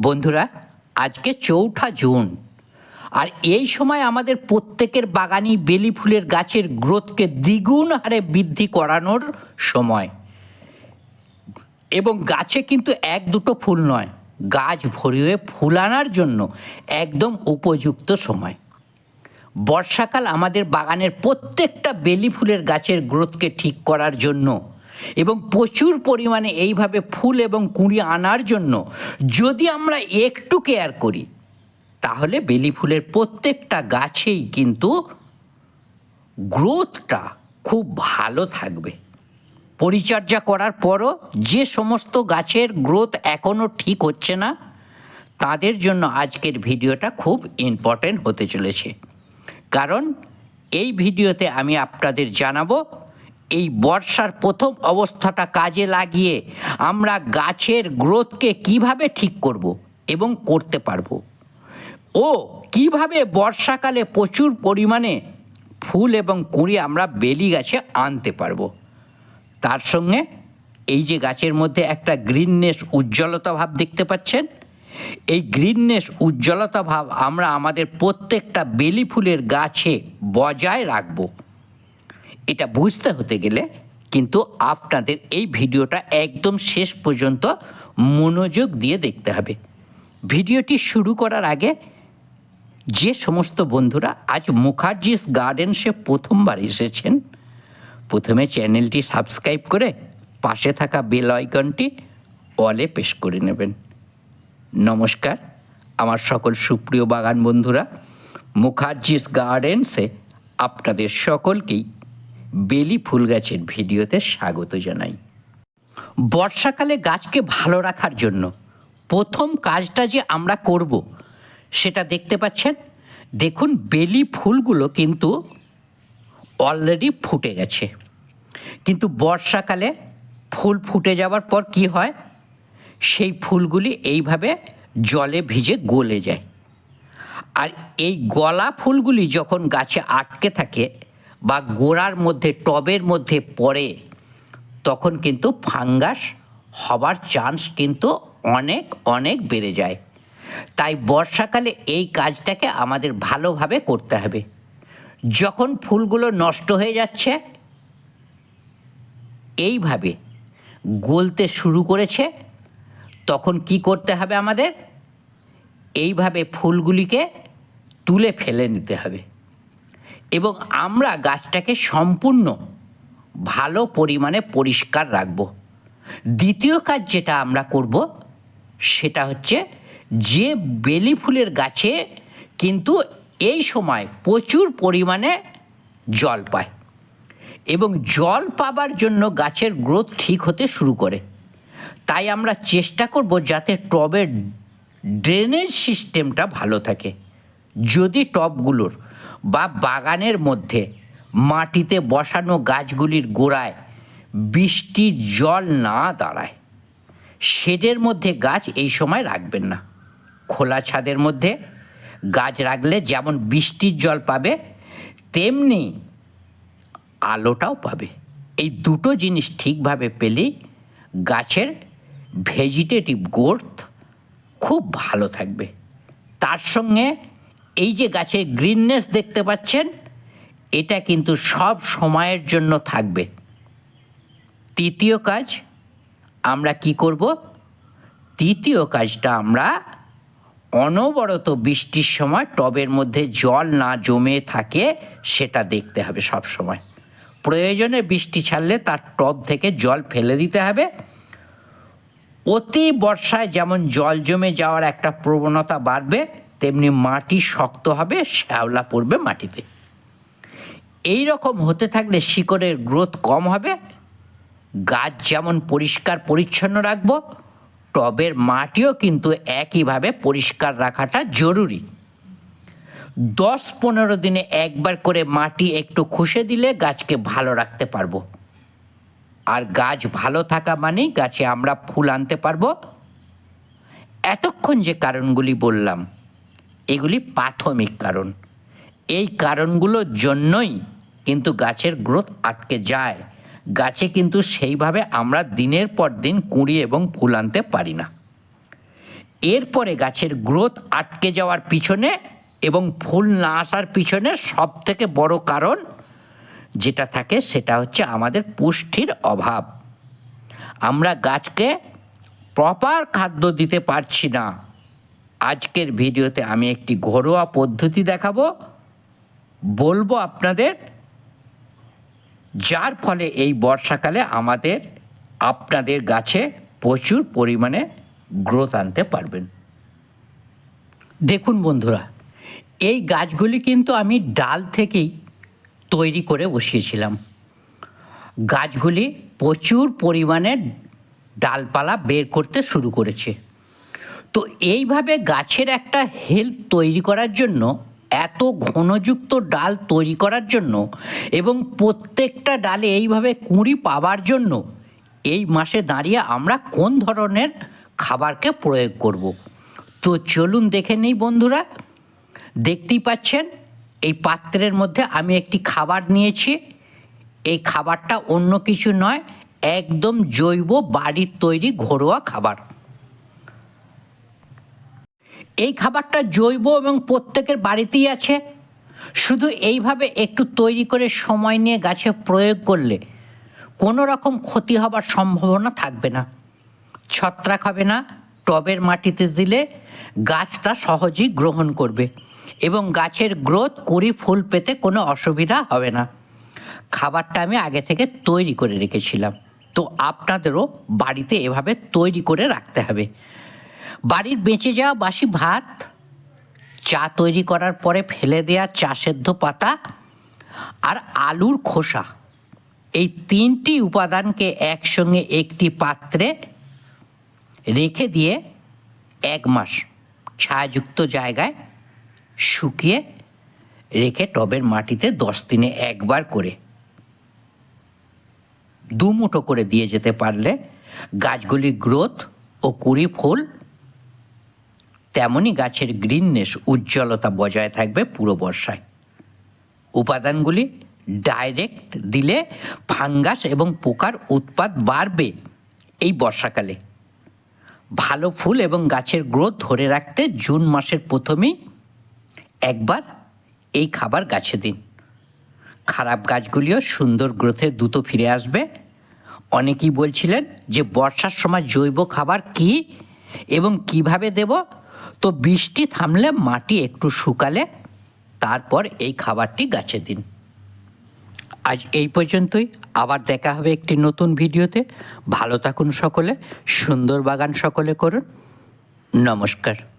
বন্ধুরা, আজকে চৌঠা জুন, আর এই সময় আমাদের প্রত্যেকের বাগানি বেলি ফুলের গাছের গ্রোথকে দ্বিগুণ হারে বৃদ্ধি করানোর সময়। এবং গাছে কিন্তু এক দুটো ফুল নয়, গাছ ভরিয়ে ফুল আনার জন্য একদম উপযুক্ত সময়। বর্ষাকাল আমাদের বাগানের প্রত্যেকটা বেলি ফুলের গাছের গ্রোথকে ঠিক করার জন্য এবং প্রচুর পরিমাণে এইভাবে ফুল এবং কুঁড়ি আনার জন্য যদি আমরা একটু কেয়ার করি, তাহলে বেলি ফুলের প্রত্যেকটা গাছেই কিন্তু গ্রোথটা খুব ভালো থাকবে। পরিচর্যা করার পরও যে সমস্ত গাছের গ্রোথ এখনও ঠিক হচ্ছে না, তাদের জন্য আজকের ভিডিওটা খুব ইম্পর্টেন্ট হতে চলেছে। কারণ এই ভিডিওতে আমি আপনাদের জানাব এই বর্ষার প্রথম অবস্থাটা কাজে লাগিয়ে আমরা গাছের গ্রোথকে কীভাবে ঠিক করব এবং করতে পারব? ও, কীভাবে বর্ষাকালে প্রচুর পরিমাণে ফুল এবং কুঁড়ি আমরা বেলি গাছে আনতে পারব? তার সঙ্গে এই যে গাছের মধ্যে একটা গ্রিননেস উজ্জ্বলতা ভাব দেখতে পাচ্ছেন? এই গ্রিননেস উজ্জ্বলতা ভাব আমরা আমাদের প্রত্যেকটা বেলি ফুলের গাছে বজায় রাখব। এটা বুঝতে হতে গেলে কিন্তু আপনাদের এই ভিডিওটা একদম শেষ পর্যন্ত মনোযোগ দিয়ে দেখতে হবে। ভিডিওটি শুরু করার আগে যে সমস্ত বন্ধুরা আজ মুখার্জিস গার্ডেন্সে প্রথমবার এসেছেন, প্রথমে চ্যানেলটি সাবস্ক্রাইব করে পাশে থাকা বেল আইকনটি অলে পেশ করে নেবেন। নমস্কার, আমার সকল সুপ্রিয় বাগান বন্ধুরা, মুখার্জিস গার্ডেন্সে আপনাদের সকলকেই বেলি ফুল গাছের ভিডিওতে স্বাগত জানাই। বর্ষাকালে গাছকে ভালো রাখার জন্য প্রথম কাজটা যে আমরা করব, সেটা দেখতে পাচ্ছেন? দেখুন, বেলি ফুলগুলো কিন্তু অলরেডি ফুটে গেছে। কিন্তু বর্ষাকালে ফুল ফুটে যাওয়ার পর কি হয়? সেই ফুলগুলি এইভাবে জলে ভিজে গলে যায়। আর এই গলা ফুলগুলি যখন গাছে আটকে থাকে বা গোড়ার মধ্যে, টবের মধ্যে পড়ে, তখন কিন্তু ফাঙ্গাস হবার চান্স কিন্তু অনেক অনেক বেড়ে যায়। তাই বর্ষাকালে এই কাজটাকে আমাদের ভালোভাবে করতে হবে। যখন ফুলগুলো নষ্ট হয়ে যাচ্ছে, এইভাবে গলতে শুরু করেছে, তখন কি করতে হবে আমাদের? এইভাবে ফুলগুলিকে তুলে ফেলে নিতে হবে। এবং আমরা গাছটাকে সম্পূর্ণ ভালো পরিমাণে পরিষ্কার রাখব। দ্বিতীয় কাজ যেটা আমরা করব, সেটা হচ্ছে যে বেলি ফুলের গাছে কিন্তু এই সময় প্রচুর পরিমাণে জল পায় এবং জল পাবার জন্য গাছের গ্রোথ ঠিক হতে শুরু করে। তাই আমরা চেষ্টা করব যাতে টবের ড্রেনেজ সিস্টেমটা ভালো থাকে। যদি টবগুলোর বা বাগানের মধ্যে মাটিতে বসানো গাছগুলির গোড়ায় বৃষ্টির জল না দাঁড়ায়। শেডের মধ্যে গাছ এই সময় রাখবেন না। খোলা ছাদের মধ্যে গাছ রাখলে যেমন বৃষ্টির জল পাবে, তেমনি আলোটাও পাবে। এই দুটো জিনিস ঠিকভাবে পেলেই গাছের ভেজিটেটিভ গ্রোথ খুব ভালো থাকবে। তার সঙ্গে এই যে গাছের গ্রিননেস দেখতে পাচ্ছেন, এটা কিন্তু সব সময়ের জন্য থাকবে। তৃতীয় কাজ, আমরা কি করব? তৃতীয় কাজটা আমরা অনবরত বৃষ্টির সময় টবের মধ্যে জল না জমে থাকে, সেটা দেখতে হবে সব সময়। প্রয়োজনে বৃষ্টি ছাড়লে তার টব থেকে জল ফেলে দিতে হবে। অতি বর্ষায় যেমন জল জমে যাওয়ার একটা প্রবণতা বাড়বে তেমনি মাটি শক্ত হবে, শ্যাওলা পড়বে মাটিতে। এই রকম হতে থাকলে শিকড়ের গ্রোথ কম হবে। গাছ যেমন পরিষ্কার পরিচ্ছন্ন রাখব, টবের মাটিও কিন্তু একইভাবে পরিষ্কার রাখাটা জরুরি। দশ পনেরো দিনে একবার করে মাটি একটু খুশে দিলে গাছকে ভালো রাখতে পারব। আর গাছ ভালো থাকা মানেই গাছে আমরা ফুল আনতে পারব। এতক্ষণ যে কারণগুলি বললাম এগুলি প্রাথমিক কারণ। এই কারণগুলোর জন্যই কিন্তু গাছের গ্রোথ আটকে যায়। গাছে কিন্তু সেইভাবে আমরা দিনের পর দিন কুঁড়ি এবং ফুল আনতে পারি না। এরপরে গাছের গ্রোথ আটকে যাওয়ার পিছনে এবং ফুল না আসার পিছনে সব থেকে বড় কারণ যেটা থাকে সেটা হচ্ছে আমাদের পুষ্টির অভাব। আমরা গাছকে প্রপার খাদ্য দিতে পারছি না। আজকের ভিডিওতে আমি একটি ঘরোয়া পদ্ধতি দেখাবো। বলব আপনাদের, যার ফলে এই বর্ষাকালে আমাদের, আপনাদের গাছে প্রচুর পরিমাণে গ্রোথ আনতে পারবেন। দেখুন বন্ধুরা, এই গাছগুলি কিন্তু আমি ডাল থেকেই তৈরি করে বসিয়েছিলাম। গাছগুলি প্রচুর পরিমাণে ডালপালা বের করতে শুরু করেছে। তো এইভাবে গাছের একটা হেলথ তৈরি করার জন্য, এত ঘনযুক্ত ডাল তৈরি করার জন্য এবং প্রত্যেকটা ডালে এইভাবে কুঁড়ি পাওয়ার জন্য এই মাসে দাঁড়িয়ে আমরা কোন ধরনের খাবারকে প্রয়োগ করব? তো চলুন দেখে নিই বন্ধুরা, দেখতেই পাচ্ছেন, এই পাত্রের মধ্যে আমি একটি খাবার নিয়েছি। এই খাবারটা অন্য কিছু নয়, একদম জৈব বাড়ির তৈরি ঘরোয়া খাবার। এই খাবারটা জৈব এবং প্রত্যেকের বাড়িতেই আছে। শুধু এইভাবে একটু তৈরি করে সময় নিয়ে গাছে প্রয়োগ করলে কোনো রকম ক্ষতি হবার সম্ভাবনা থাকবে না। ছত্রাক হবে না, টবের মাটিতে দিলে গাছটা সহজেই গ্রহণ করবে এবং গাছের গ্রোথ, কুড়ি, ফুল পেতে কোনো অসুবিধা হবে না। খাবারটা আমি আগে থেকে তৈরি করে রেখেছিলাম। তো আপনাদেরও বাড়িতে এভাবে তৈরি করে রাখতে হবে। বাড়ির বেঁচে যাওয়া বাসি ভাত, চা তৈরি করার পরে ফেলে দেওয়া চা সেদ্ধ পাতা আর আলুর খোসা। এই তিনটি উপাদানকে একসঙ্গে একটি পাত্রে রেখে দিয়ে এক মাস ছায়াযুক্ত জায়গায় শুকিয়ে রেখে টবের মাটিতে দশ দিনে একবার করে দু মুঠো করে দিয়ে যেতে পারলে গাছগুলির গ্রোথ ও কুড়ি ফুল তেমনই গাছের গ্রিননেস উজ্জ্বলতা বজায় থাকবে পুরো বর্ষায়। উপাদানগুলি ডাইরেক্ট দিলে ফাঙ্গাস এবং পোকার উৎপাদ বাড়বে এই বর্ষাকালে। ভালো ফুল এবং গাছের গ্রোথ ধরে রাখতে জুন মাসের প্রথমেই একবার এই খাবার গাছে দিন। খারাপ গাছগুলিও সুন্দর গ্রোথে দ্রুত ফিরে আসবে। অনেকেই বলছিলেন যে বর্ষার সময় জৈব খাবার কি এবং কীভাবে দেব? তো বৃষ্টি থামলে মাটি একটু শুকালে তারপর এই খাবারটি গাছে দিন। আজ এই পর্যন্তই। আবার দেখা হবে একটি নতুন ভিডিওতে। ভালো থাকুন সকলে, সুন্দর বাগান সকলে করুন। নমস্কার।